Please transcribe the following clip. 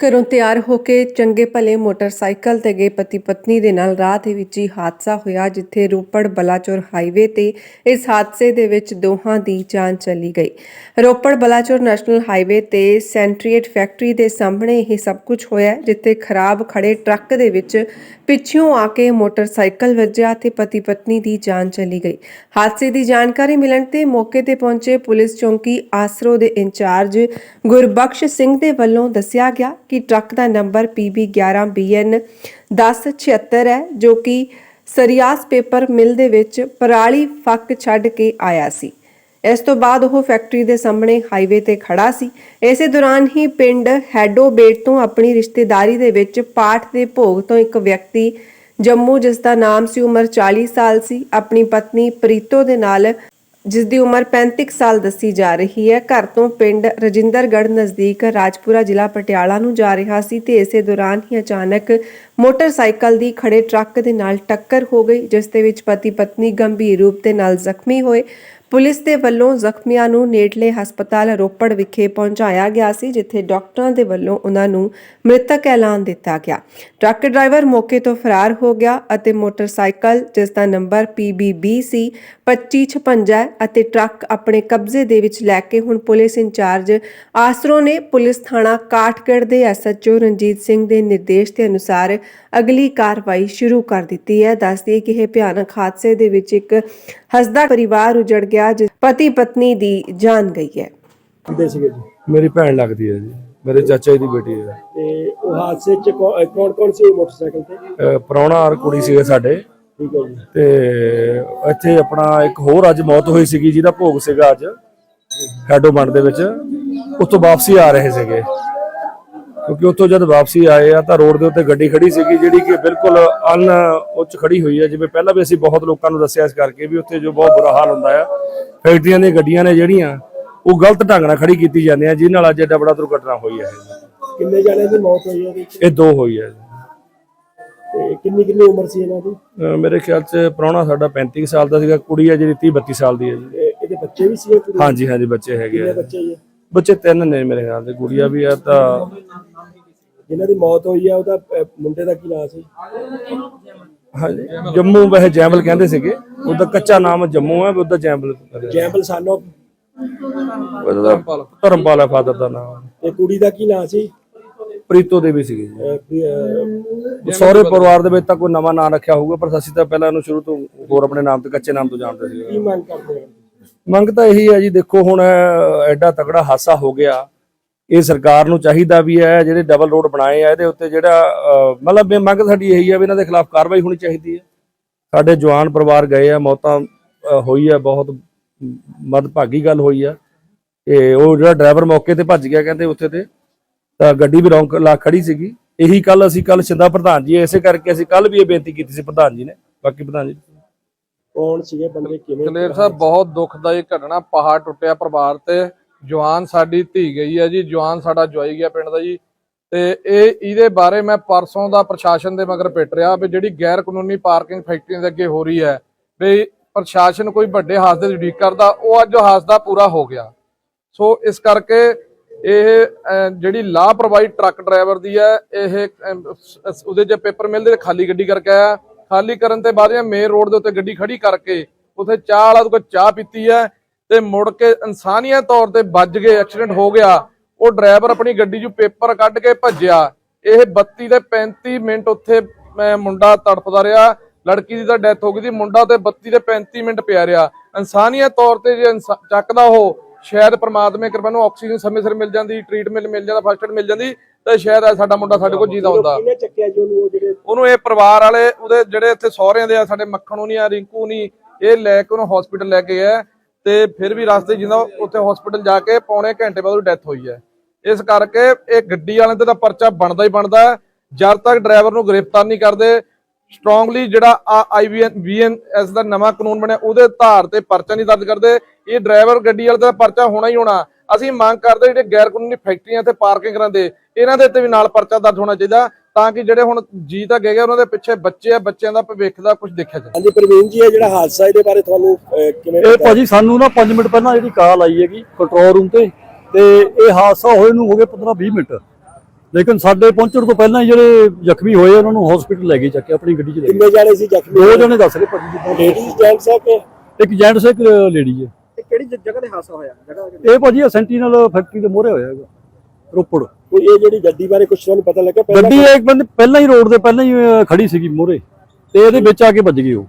ਘਰੋਂ ਤਿਆਰ ਹੋ ਕੇ ਚੰਗੇ ਭਲੇ ਮੋਟਰਸਾਈਕਲ ਤੇ ਗਏ। ਪਤੀ ਪਤਨੀ ਦੇ ਨਾਲ ਰਾਹ ਦੇ ਵਿੱਚ ਹੀ ਹਾਦਸਾ ਹੋਇਆ, ਜਿੱਥੇ ਰੋਪੜ ਬਲਾਚੌਰ ਹਾਈਵੇ ਤੇ ਇਸ ਹਾਦਸੇ ਦੇ ਵਿੱਚ ਦੋਹਾਂ ਦੀ ਜਾਨ ਚਲੀ ਗਈ। ਰੋਪੜ ਬਲਾਚੌਰ ਨੈਸ਼ਨਲ ਹਾਈਵੇ ਤੇ ਸੈਂਟਰੀਏਟ ਫੈਕਟਰੀ ਦੇ ਸਾਹਮਣੇ ਇਹ ਸਭ ਕੁਝ ਹੋਇਆ, ਜਿੱਥੇ ਖਰਾਬ ਖੜੇ ਟਰੱਕ ਦੇ ਵਿੱਚ ਪਿੱਛੋਂ ਆ ਕੇ ਮੋਟਰਸਾਈਕਲ ਵੱਜਿਆ ਤੇ ਪਤੀ ਪਤਨੀ ਦੀ ਜਾਨ ਚਲੀ ਗਈ। ਹਾਦਸੇ ਦੀ ਜਾਣਕਾਰੀ ਮਿਲਣ ਤੇ ਮੌਕੇ ਤੇ ਪਹੁੰਚੇ ਪੁਲਿਸ ਚੌਂਕੀ ਆਸਰੋ ਦੇ ਇੰਚਾਰਜ ਗੁਰਬਖਸ਼ ਸਿੰਘ ਦੇ ਵੱਲੋਂ ਦੱਸਿਆ ਗਿਆ ਕਿ ਟਰੱਕ ਦਾ ਨੰਬਰ PB11BN 1076 ਹੈ, ਜੋ ਕਿ ਸਰੀਆਸ ਪੇਪਰ ਮਿਲ ਦੇ ਵਿੱਚ ਪਰਾਲੀ ਫੱਕ ਛੱਡ ਕੇ ਆਇਆ ਸੀ। ਇਸ ਤੋਂ ਬਾਅਦ ਉਹ ਫੈਕਟਰੀ ਦੇ ਸਾਹਮਣੇ ਹਾਈਵੇ ਤੇ ਖੜਾ ਸੀ। ਇਸੇ ਦੌਰਾਨ ਹੀ ਪਿੰਡ ਹੈਡੋਬੇਟ ਤੋਂ ਆਪਣੀ ਰਿਸ਼ਤੇਦਾਰੀ ਦੇ ਵਿੱਚ ਪਾਠ ਦੇ ਭੋਗ ਤੋਂ ਇੱਕ ਵਿਅਕਤੀ ਜੰਮੂ ਜਿਸ ਦਾ ਨਾਮ ਸੀ, ਉਮਰ 40 ਸਾਲ ਸੀ, ਆਪਣੀ ਪਤਨੀ ਪ੍ਰੀਤੋ ਦੇ ਨਾਲ ਜਿਸ ਦੀ ਉਮਰ 35 ਸਾਲ ਦੱਸੀ ਜਾ ਰਹੀ ਹੈ। ਘਰ ਤੋਂ ਪਿੰਡ ਰਜਿੰਦਰਗੜ੍ਹ ਨਜ਼ਦੀਕ ਰਾਜਪੁਰਾ ਜ਼ਿਲ੍ਹਾ ਪਟਿਆਲਾ ਨੂੰ ਜਾ ਰਿਹਾ ਸੀ ਤੇ ਇਸੇ ਦੌਰਾਨ ਹੀ ਅਚਾਨਕ ਮੋਟਰਸਾਈਕਲ ਦੀ ਖੜੇ ਟਰੱਕ ਦੇ ਨਾਲ ਟੱਕਰ ਹੋ ਗਈ, ਜਿਸ ਦੇ ਵਿੱਚ ਪਤੀ ਪਤਨੀ ਗੰਭੀਰ ਰੂਪ ਦੇ ਨਾਲ ਜ਼ਖਮੀ ਹੋਏ। ਪੁਲਿਸ ਦੇ ਵੱਲੋਂ ਜ਼ਖਮੀਆਂ ਨੂੰ ਨੇੜਲੇ ਹਸਪਤਾਲ ਰੋਪੜ ਵਿਖੇ ਪਹੁੰਚਾਇਆ ਗਿਆ ਸੀ, ਜਿੱਥੇ ਡਾਕਟਰਾਂ ਦੇ ਵੱਲੋਂ ਉਹਨਾਂ ਨੂੰ ਮ੍ਰਿਤਕ ਐਲਾਨ ਦਿੱਤਾ ਗਿਆ। ਟਰੱਕ ਡਰਾਈਵਰ ਮੌਕੇ ਤੋਂ ਫਰਾਰ ਹੋ ਗਿਆ ਅਤੇ ਮੋਟਰਸਾਈਕਲ ਜਿਸ ਦਾ ਨੰਬਰ PBB ਸੀ 2556 ਹੈ ਅਤੇ ਟਰੱਕ ਆਪਣੇ ਕਬਜ਼ੇ ਦੇ ਵਿੱਚ ਲੈ ਕੇ ਹੁਣ ਪੁਲਿਸ ਇੰਚਾਰਜ ਆਸਰੋ ਨੇ ਪੁਲਿਸ ਥਾਣਾ ਕਾਠਗੜ੍ਹ ਦੇ ਐਸਐਚਓ ਰਣਜੀਤ ਸਿੰਘ ਦੇ ਨਿਰਦੇਸ਼ ਦੇ ਅਨੁਸਾਰ ਅਗਲੀ ਕਾਰਵਾਈ ਸ਼ੁਰੂ ਕਰ ਦਿੱਤੀ ਹੈ। ਦੱਸਦੀ ਕਿ ਇਹ ਭਿਆਨਕ ਹਾਦਸੇ ਦੇ ਵਿੱਚ ਇੱਕ ਹਸਦਾ ਪਰਿਵਾਰ ਉਜੜ ਗਿਆ ਜਿਸ ਪਤੀ ਪਤਨੀ ਦੀ ਜਾਨ ਗਈ ਹੈ। ਕਿੰਦੇ ਸੀਗੇ ਜੀ? ਮੇਰੀ ਭੈਣ ਲੱਗਦੀ ਹੈ ਜੀ। ਮੇਰੇ ਚਾਚਾ ਜੀ ਦੀ ਬੇਟੀ ਹੈ। ਤੇ ਉਹ ਹਾਦਸੇ ਚ ਕੌਣ ਕੌਣ ਸੀ ਮੋਟਰਸਾਈਕਲ ਤੇ? ਅਹ ਪ੍ਰਾਹੁਣਾ ਔਰ ਕੁੜੀ ਸੀਗੇ ਸਾਡੇ। ਠੀਕ ਹੈ ਜੀ ਤੇ ਇੱਥੇ ਆਪਣਾ ਇੱਕ ਹੋਰ ਅੱਜ ਮੌਤ ਹੋਈ ਸੀਗੀ ਜਿਹਦਾ ਭੋਗ ਸੀਗਾ ਅੱਜ ਹੈਡੋ ਮੰਡ ਦੇ ਵਿੱਚ ਉੱਥੋਂ ਵਾਪਸੀ ਆ ਰਹੇ ਸੀਗੇ ਕਿਉਂਕਿ ਉੱਥੋਂ ਜਦ ਵਾਪਸੀ ਆਏ ਆ ਤਾਂ ਰੋਡ ਦੇ ਉੱਤੇ ਗੱਡੀ ਖੜੀ ਸੀਗੀ ਜਿਹੜੀ ਕਿ ਬਿਲਕੁਲ ਅਨ ਉੱਚ ਖੜੀ ਹੋਈ ਹੈ ਜਿਵੇਂ ਪਹਿਲਾਂ ਵੀ ਅਸੀਂ ਬਹੁਤ ਲੋਕਾਂ ਨੂੰ ਦੱਸਿਆ ਇਸ ਕਰਕੇ ਵੀ ਉੱਥੇ ਜੋ ਬਹੁਤ ਬੁਰਾ ਹਾਲ ਹੁੰਦਾ ਆ ਫੈਕਟਰੀਆਂ ਦੀਆਂ ਗੱਡੀਆਂ ਨੇ ਜਿਹੜੀਆਂ ਉਹ ਗਲਤ ਢੰਗ ਨਾਲ ਖੜੀ ਕੀਤੀ ਜਾਂਦੀਆਂ ਜਿਹਦੇ ਨਾਲ ਅੱਜ ਐਡਾ ਬੜਾ ਦੁਰਘਟਨਾ ਹੋਈ ਹੈ। ਕਿੰਨੇ ਜਣਿਆਂ ਦੀ ਮੌਤ ਹੋਈ ਹੈ ਇਹ ਦੋ ਹੋਈ ਹੈ। ਤੇ ਕਿੰਨੀ ਕਿੰਨੀ ਉਮਰ ਸੀ ਇਹਨਾਂ ਦੀ? ਅਹ ਮੇਰੇ ਖਿਆਲ ਚ ਪ੍ਰਾਹੁਣਾ ਸਾਡਾ 35 ਕੁ ਸਾਲ ਦਾ ਸੀਗਾ ਕੁੜੀ ਹੈ ਜਿਹੜੀ 30 32 ਸਾਲ ਦੀ ਹੈ ਜੀ। ਤੇ ਇਹਦੇ ਬੱਚੇ ਵੀ ਸੀਗੇ ਕੁੜੀ? ਹਾਂਜੀ ਹਾਂਜੀ ਬੱਚੇ ਹੈਗੇ ਆ। ਬੱਚੇ ਤਿੰਨ ਨੇ ਮੇਰੇ ਖਿਆਲ ਦੇ ਗੁੜੀਆ ਵੀ ਆ ਤਾਂ ਜਿਨ੍ਹਾਂ ਦੀ ਮੌਤ ਹੋਈ ਹੈ ਉਹਦਾ ਅਹ, ਮੁੰਡੇ ਦਾ ਕੀ ਨਾਮ ਸੀ? ਹਾਂਜੀ ਜੰਮੂ ਵੈਸੇ ਜੈਮਲ ਕਹਿੰਦੇ ਸੀਗੇ ਉਹਦਾ ਕੱਚਾ ਨਾਮ ਜੰਮੂ ਹੈ ਉਹਦਾ ਜੈਮਲ ਜੈਮਲ ਸਾਨੋ ਉਹਦਾ ਧਰਮਪਾਲ ਹੈ ਫਾਦਰ ਦਾ ਨਾਮ। ਤੇ ਕੁੜੀ ਦਾ ਕੀ ਨਾਮ ਸੀ? ਪ੍ਰੀਤੋ ਦੇਵੀ ਸੀਗੀ ਜੀ। ਅਹ, ਪ੍ਰਿ- ਅਹ, ਸਹੁਰੇ ਪਰਿਵਾਰ ਦੇ ਵਿੱਚ ਤਾਂ ਕੋਈ ਨਵਾਂ ਨਾਮ ਰੱਖਿਆ ਹੋਊਗਾ ਪਰ ਅਸੀਂ ਤਾਂ ਪਹਿਲਾਂ ਇਹਨੂੰ ਸ਼ੁਰੂ ਤੋਂ ਹੋਰ ਆਪਣੇ ਨਾਮ ਤੇ ਕੱਚੇ ਨਾਮ ਤੋਂ ਜਾਣਦੇ ਕੀ ਸੀ ਮੰਗ ਕਰਦੇ ਹੋ? ਮੰਗ ਤਾਂ ਇਹੀ ਹੈ ਜੀ ਦੇਖੋ ਹੁਣ ਐਡਾ ਤਗੜਾ ਹਾਸਾ ਹੋ ਗਿਆ। ਇਹ ਸਰਕਾਰ ਨੂੰ ਚਾਹੀਦਾ ਵੀ ਹੈ ਜਿਹੜੇ ਡਬਲ ਰੋਡ ਬਣਾਏ ਆ ਇਹਦੇ ਉੱਤੇ ਜਿਹੜਾ ਅਹ, ਮਤਲਬ ਇਹ ਮੰਗ ਸਾਡੀ ਇਹੀ ਹੈ ਵੀ ਇਹਨਾਂ ਦੇ ਖਿਲਾਫ ਕਾਰਵਾਈ ਹੋਣੀ ਚਾਹੀਦੀ ਹੈ। ਸਾਡੇ ਜਵਾਨ ਪਰਿਵਾਰ ਗਏ ਆ ਮੌਤਾਂ ਅਹ, ਹੋਈ ਹੈ ਬਹੁਤ ਮਦਭਾਗੀ ਗੱਲ ਹੋਈ ਆ। ਤੇ ਉਹ ਜਿਹੜਾ ਡਰਾਈਵਰ ਮੌਕੇ ਤੇ ਭੱਜ ਗਿਆ ਕਹਿੰਦੇ ਉੱਥੇ ਤਾਂ ਗੱਡੀ ਵੀ ਰੌਂਕ ਲਾ ਖੜੀ ਸੀਗੀ। ਇਹੀ ਕੱਲ ਅਸੀਂ ਕੱਲ ਸ਼ਿੰਦਾ ਪ੍ਰਧਾਨ ਜੀ ਇਸੇ ਕਰਕੇ ਅਸੀਂ ਕੱਲ ਵੀ ਇਹ ਬੇਨਤੀ ਕੀਤੀ ਸੀ ਪ੍ਰਧਾਨ ਜੀ ਨੇ। ਬਾਕੀ ਪ੍ਰਧਾਨ ਜੀ ਕੌਣ ਸੀਗੇ ਬੰਦੇ? ਕਿਵੇਂ ਦਲੇਰ ਸਾਹਿਬ ਬਹੁਤ ਦੁਖਦਾਈ ਘਟਨਾ। ਪਹਾੜ ਟੁੱਟਿਆ ਪਰਿਵਾਰ ਤੇ। ਜਵਾਨ ਸਾਡੀ ਧੀ ਗਈ ਹੈ ਜੀ। ਜਵਾਨ ਸਾਡਾ ਜਵਾਈ ਗਿਆ ਪਿੰਡ ਦਾ ਜੀ। ਤੇ ਇਹ ਇਹਦੇ ਬਾਰੇ ਮੈਂ ਪਰਸੋਂ ਦਾ ਪ੍ਰਸ਼ਾਸਨ ਦੇ ਮਗਰ ਪਿੱਟ ਰਿਹਾ ਵੀ ਜਿਹੜੀ ਗੈਰ ਕਾਨੂੰਨੀ ਪਾਰਕਿੰਗ ਫੈਕਟਰੀਆਂ ਦੇ ਅੱਗੇ ਹੋ ਰਹੀ ਹੈ ਵੀ ਪ੍ਰਸ਼ਾਸਨ ਕੋਈ ਵੱਡੇ ਹਾਦਸੇ ਦੀ ਉਡੀਕ ਕਰਦਾ ਉਹ ਅੱਜ ਹਾਦਸਾ ਪੂਰਾ ਹੋ ਗਿਆ। ਸੋ ਇਸ ਕਰਕੇ ਇਹ ਜਿਹੜੀ ਲਾਪਰਵਾਹੀ ਟਰੱਕ ਡਰਾਈਵਰ ਦੀ ਹੈ ਇਹ ਉਹਦੇ ਜੇ ਪੇਪਰ ਮਿਲਦੇ ਤੇ ਖਾਲੀ ਗੱਡੀ ਕਰਕੇ ਆਇਆ। ਖਾਲੀ ਕਰਨ ਤੇ ਬਾਅਦ ਇਹ ਮੇਨ ਰੋਡ ਦੇ ਉੱਤੇ ਗੱਡੀ ਖੜੀ ਕਰਕੇ ਉਥੇ ਚਾਹ ਵਾਲਾ ਕੋਈ ਚਾਹ ਪੀਤੀ ਹੈ ਤੇ ਮੁੜ ਕੇ ਇਨਸਾਨੀਅਤ ਤੌਰ ਤੇ ਵੱਜ ਗਏ ਐਕਸੀਡੈਂਟ ਹੋ ਗਿਆ। ਉਹ ਡਰਾਈਵਰ ਆਪਣੀ ਗੱਡੀ ਚ ਪੇਪਰ ਕੱਢ ਕੇ ਭੱਜਿਆ। ਇਹ 32 ਤੇ 35 ਮਿੰਟ ਉੱਥੇ ਅਹ, ਮੁੰਡਾ ਤੜਫਦਾ ਰਿਹਾ। ਲੜਕੀ ਦੀ ਤਾਂ ਡੈਥ ਹੋ ਗਈ ਸੀ ਮੁੰਡਾ ਤੇ 32 ਤੇ 35 ਮਿੰਟ ਪਿਆ ਰਿਹਾ। ਇਨਸਾਨੀਅਤ ਤੌਰ ਤੇ ਜੇ ਇਨਸਾ- ਚੱਕਦਾ ਉਹ ਸ਼ਾਇਦ ਪ੍ਰਮਾਤਮਾ ਦੀ ਕਿਰਪਾ ਨੂੰ ਆਕਸੀਜਨ ਸਮੇਂ ਸਿਰ ਮਿਲ ਜਾਂਦੀ ਟ੍ਰੀਟਮੈਂਟ ਮਿਲ ਜਾਂਦਾ ਫਸਟ ਏਡ ਮਿਲ ਜਾਂਦੀ ਤਾਂ ਸ਼ਾਇਦ ਅੱਜ ਸਾਡਾ ਮੁੰਡਾ ਸਾਡੇ ਕੋਲ ਜੀਦਾ ਹੁੰਦਾ ਕਿਹਨੇ ਚੱਕਿਆ ਜੀ ਉਹਨੂੰ ਉਹ ਜਿਹੜੇ ਉਹਨੂੰ ਇਹ ਪਰਿਵਾਰ ਵਾਲੇ ਉਹਦੇ ਜਿਹੜੇ ਇੱਥੇ ਸਹੁਰਿਆਂ ਦੇ ਆ ਸਾਡੇ ਮੱਖਣੂ ਨਹੀਂ ਆ ਰਿੰਕੂ ਨਹੀਂ ਇਹ ਲੈ ਕੇ ਉਹਨੂੰ ਹਸਪੀਟਲ ਲੈ ਕੇ ਗਏ ਤੇ ਫਿਰ ਵੀ ਰਸਤੇ ਜਿੰਦਾ ਉੱਥੇ ਹਸਪੀਟਲ ਜਾ ਕੇ ਪੌਣੇ ਘੰਟੇ ਬਾਅਦ ਉਹਦੀ ਡੈਥ ਹੋਈ ਹੈ ਇਸ ਕਰਕੇ ਇਹ ਗੱਡੀ ਵਾਲਿਆਂ ਤੇ ਤਾਂ ਪਰਚਾ ਬਣਦਾ ਹੀ ਬਣਦਾ। ਜਦ ਤੱਕ ਡਰਾਈਵਰ ਨੂੰ ਗ੍ਰਿਫਤਾਰ ਨਹੀਂ ਕਰਦੇ ਸਟਰੋਂਗਲੀ ਜਿਹੜਾ ਆਈਵੀਐਨ ਵੀਐਨਐਸ ਦਾ ਨਵਾਂ ਕਾਨੂੰਨ ਬਣਿਆ ਉਹਦੇ ਆਧਾਰ ਤੇ ਪਰਚਾ ਨਹੀਂ ਦਰਜ ਕਰਦੇ। ਇਹ ਡਰਾਈਵਰ ਗੱਡੀ ਵਾਲੇ ਦਾ ਪਰਚਾ ਹੋਣਾ ਹੀ ਹੋਣਾ। ਅਸੀਂ ਮੰਗ ਕਰਦੇ ਜਿਹੜੇ ਗੈਰ ਕਾਨੂੰਨੀ ਫੈਕਟਰੀਆਂ ਤੇ ਪਾਰਕਿੰਗ ਕਰਾਂਦੇ ਇਹਨਾਂ ਦੇ ਉੱਤੇ ਵੀ ਨਾਲ ਪਰਚਾ ਦਰਜ ਹੋਣਾ ਚਾਹੀਦਾ ਤਾਂ ਕਿ ਜਿਹੜੇ ਹੁਣ ਜੀ ਤਾਂ ਗਏ ਗਏ ਉਹਨਾਂ ਦੇ ਪਿੱਛੇ ਬੱਚੇ ਆ ਬੱਚਿਆਂ ਦਾ ਭਵਿੱਖ ਦਾ ਕੁਝ ਦੇਖਿਆ ਜਾਵੇ। ਹਾਂਜੀ ਪ੍ਰਵੀਨ ਜੀ ਇਹ ਜਿਹੜਾ ਹਾਦਸਾ ਇਹਦੇ ਬਾਰੇ ਤੁਹਾਨੂੰ ਕਿਵੇਂ ਇਹ? ਭਾਜੀ ਸਾਨੂੰ ਨਾ 5 ਮਿੰਟ ਪਹਿਲਾਂ ਜਿਹੜੀ ਕਾਲ ਆਈ ਹੈਗੀ ਕੰਟਰੋਲ ਰੂਮ ਤੇ ਤੇ ਇਹ ਹਾਦਸਾ ਹੋਏ ਨੂੰ ਹੋ ਗਏ 15 20 ਮਿੰਟ। ਲੇਕਿਨ ਸਾਡੇ ਪਹੁੰਚਣ ਤੋਂ ਪਹਿਲਾਂ ਹੀ ਜਿਹੜੇ ਜ਼ਖਮੀ ਹੋਏ ਉਹਨਾਂ ਨੂੰ ਹਸਪੀਟਲ ਲੈ ਗਏ ਚੱਕ ਕੇ ਆਪਣੀ ਗੱਡੀ 'ਚ ਲੈ ਗਏ। ਕਿੰਨੇ ਜਾਣੇ ਸੀ ਜ਼ਖਮੀ? ਦੋ ਜਣੇ ਦੱਸ ਰਹੇ ਭਾਜੀ ਜਿੱਦਾਂ ਲੇਡੀਜ਼ ਜੈਂਟਸ ਹੈ ਕਿ? ਇੱਕ ਜੈਂਟਸ ਇੱਕ ਲੇਡੀ ਹੈ ਇਹ ਕਿਹੜੀ ਜਗ੍ਹਾ ਤੇ ਹਾਦਸਾ ਹੋਇਆ? ਜਗ੍ਹਾ? ਇਹ ਭਾਜੀ ਸੈਂਟੀਨਲ ਫੈਕਟਰੀ ਦੇ ਮੋਹਰੇ ਹੋਇਆ ਹੈਗਾ ਰੋਪੜ। ਕੋਈ ਇਹ ਜਿਹੜੀ ਗੱਡੀ ਬਾਰੇ ਕੁਝ ਤੁਹਾਨੂੰ ਪਤਾ ਲੱਗਾ ਪਹਿਲਾਂ ਗੱਡੀ ਇੱਕ ਬੰਦੇ ਪਹਿਲਾਂ ਹੀ ਰੋਡ ਦੇ ਪਹਿਲਾਂ ਹੀ ਖੜੀ ਸੀਗੀ ਮੋਹਰੇ ਤੇ ਇਹਦੇ ਵਿੱਚ ਆ ਕੇ ਵੱਜ ਗਈ ਉਹ।